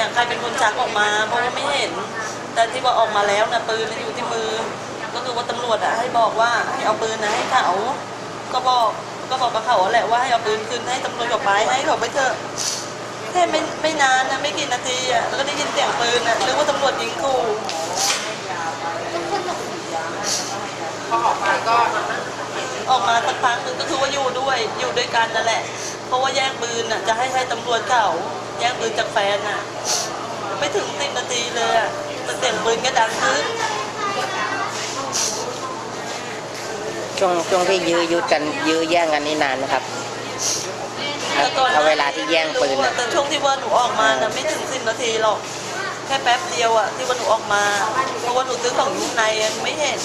เนี่ยใครเป็นคนชักออกมา เพราะว่าไม่เห็น แต่ที่ว่าออกมาแล้วนะปืนน่ะอยู่ที่มือ ก็คือว่าตำรวจอะให้บอกว่าให้เอาปืนนะให้เขาก็บอกก็บอกกับเขาแหละว่าให้เอาปืนคืนให้ตำรวจกับไปให้เขาไปเถอะแค่ไม่ไม่นานนะไม่กี่นาทีอะแล้วก็ได้ยินเสียงปืนอะนึกว่าตำรวจยิงขู่พอออกมาก็ออกมาสักพักหนึ่งก็คือว่าอยู่ด้วยอยู่ด้วยกันนั่นแหละ เพราะว่าแย่งปืนอะจะให้ให้ตำรวจเขาแย่งปืนจากแฟนอะ ไม่ถึงสิบนาทีเลยอะแต่เสียงปืนก็ดังขึ้นช่วงช่วงที่ยื้อยุดกันยื้อแย่งกันนี่นานไหมครับเอาเอาเวลาที่แย่งปืนไม่รู้อะอะแต่ช่วงที่ว่าหนูออกมาน่ะไม่ถึงสิบนาทีหรอก แค่แป๊บเดียวอะที่ว่าหนูออกมาเพราะว่าหนูซื้อของอยู่ในอะไม่เห็น